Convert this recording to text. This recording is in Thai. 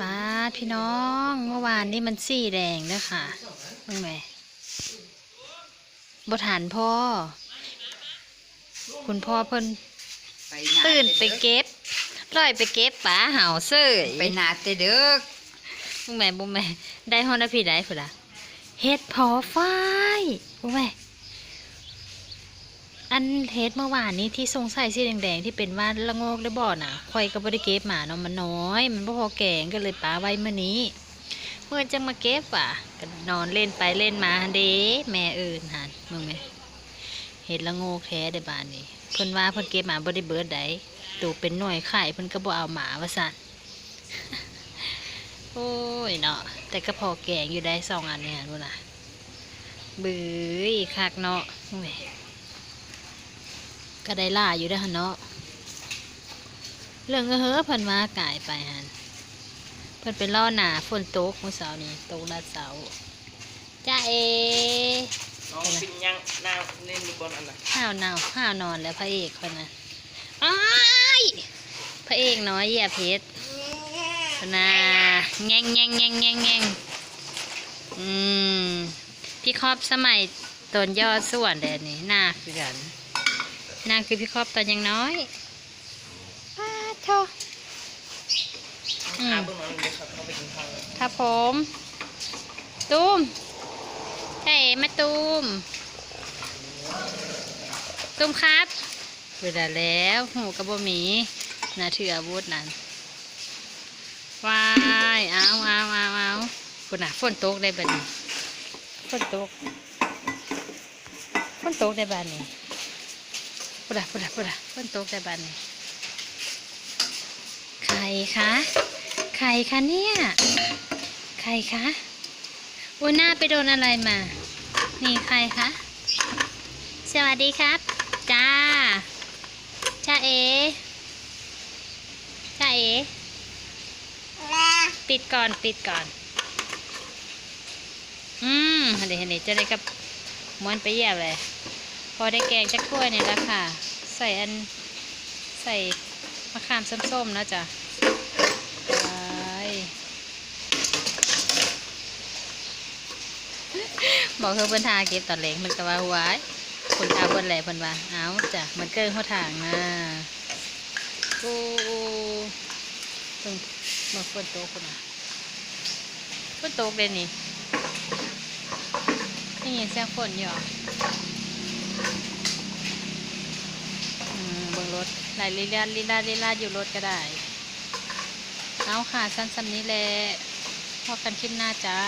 ป้าดพี่น้องเมื่อวานนี้มันสีแดงเด้อค่ะเมื่อไงบทานพ่อ คุณพ่อเพิ่นไปนาตื่นไปเก็บลอยไปเก็บป๋าเห่าเซ้ยไปนาแต่เด้อบุ้งแม่บุ้งแม่ได้ฮอนนะพี่ได้พุ่นละเฮ็ดพอฝ้ายบุ้งแม่ อันเฮ็ดเมื่อวานนี้ที่ทรงใส่สีแดงๆที่เป็นว่าละโงกได้บ่อน่ะข่อยก็บ่ได้เก็บมาเนาะมันน้อย มันบ่พอแกงก็เลยป้าไว้เมื้อนี้ เมื่อจะมาเก็บว่ะก็นอนเล่นไปเล่นมาเด้แม่เอิ้นหันมึงแม่เฮ็ดละโงกแท้ได้บานนี้เพิ่นว่าเพิ่นเก็บหมาบ่ได้เบิดได้ตูเป็นหน่วยไข่เพิ่นก็บ่เอาหมาว่าซั่นโอ้ยเนาะแต่ก็พอแกงอยู่ได้สองอันเนี่ยดูนะบื้อคักเนาะแหม ก็ได้ล่าอยู่ได้อหันเนาะเรื่องเออเฮ้อเพิ่นมากายไปหันเพิ่นไปล่อหนาฝนตกเมื่อเสาร์นี้ตกลาดเสาร์จ้าเอน้องปินยังหน้าเล่นดูบอลอันน่ะห้าวหนาวห้าวนอนแล้วพระเอกคนนะอ้ายพระเอกน้อยเหยียบเพชรนะแง่งแง่งแง่งแง่งแง่งอืมพี่ครอบสมัยตอนยอดส่วนเดนนี่หน้าคือกันห น้าคือพี่ครอบตอนยังน้อยป้าโทอืหามเบื้องหลังเลยครับเขาไปกินข้าวเลยครับผมตูมใช่มาตูมตูมครับ เวลาแล้วหูกระบหมีนาถืออาวุธนั่นวายเอาเอาเอาเอาฝนน่ะฝนตกได้บัดนี้ฝนตกฝนตกได้บัดนี้ ปุ่นอะปุ่อะปุ่นอะฝนตกได้บันี้ใครคะใครคะเนี่ยใครคะโอ้ยหน้าไปโดนอะไรมา นี่ใครคะสวัสดีครับ จ้าจ้าเอจ้าเอปิดก่อนปิดก่อน อืมเดี๋ยวเห็นจะได้กับม้วนไปเยี่ยมเลย อได้แกงจักถ้วยเนี่ยแล้วค่ะ ใส่อันใส่มะขามส้มๆนะจ๊ะไปบอกเธอเพิ่นทาเก็บตอนเล็กมันก็ว่าหวายคนทาเพิ่นแหล่เพิ่นว่าเอาจ้ะมันเกินเขาทางนะโอ้ตึงมาฝนโตคนน่ะฝนโตเลยนี่นี่ยังเสียงฝนอยู่อะอืมเบิ่ง ใส่ลลีลาลีลาลีลาอยู่รถก็ได้ เอาค่ะสั้นๆนี้แหละพอกันคลิปหน้าจ้า